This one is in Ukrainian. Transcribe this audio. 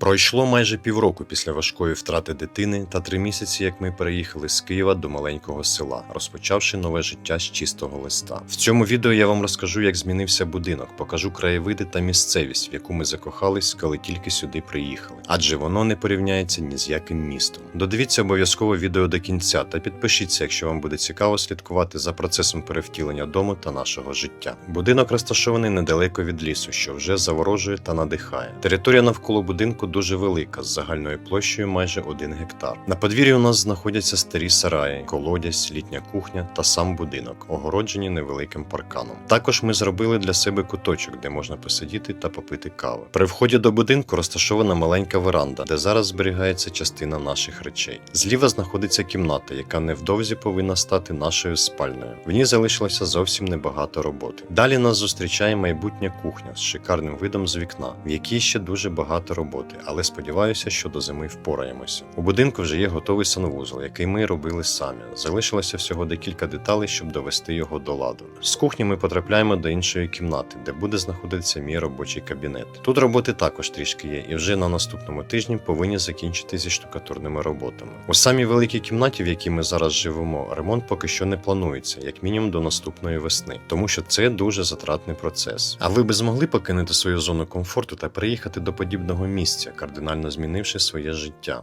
Пройшло майже півроку після важкої втрати дитини та три місяці, як ми переїхали з Києва до маленького села, розпочавши нове життя з чистого листа. В цьому відео я вам розкажу, як змінився будинок, покажу краєвиди та місцевість, в яку ми закохались, коли тільки сюди приїхали. Адже воно не порівняється ні з яким містом. Додивіться обов'язково відео до кінця та підпишіться, якщо вам буде цікаво слідкувати за процесом перевтілення дому та нашого життя. Будинок розташований недалеко від лісу, що вже заворожує та надихає. Територія навколо будинку дуже велика, з загальною площею майже 1 гектар. На подвір'ї у нас знаходяться старі сараї, колодязь, літня кухня та сам будинок, огороджені невеликим парканом. Також ми зробили для себе куточок, де можна посидіти та попити каву. При вході до будинку розташована маленька веранда, де зараз зберігається частина наших речей. Зліва знаходиться кімната, яка невдовзі повинна стати нашою спальною. В ній залишилося зовсім небагато роботи. Далі нас зустрічає майбутня кухня з шикарним видом з вікна, в якій ще дуже багато роботи, але сподіваюся, що до зими впораємося. У будинку вже є готовий санвузол, який ми робили самі. Залишилося всього декілька деталей, щоб довести його до ладу. З кухні ми потрапляємо до іншої кімнати, де буде знаходитися мій робочий кабінет. Тут роботи також трішки є, і вже на наступному тижні повинні закінчити зі штукатурними роботами. У самій великій кімнаті, в якій ми зараз живемо, ремонт поки що не планується, як мінімум до наступної весни, тому що це дуже затратний процес. А ви би змогли покинути свою зону комфорту та приїхати до подібного місця, кардинально змінивши своє життя?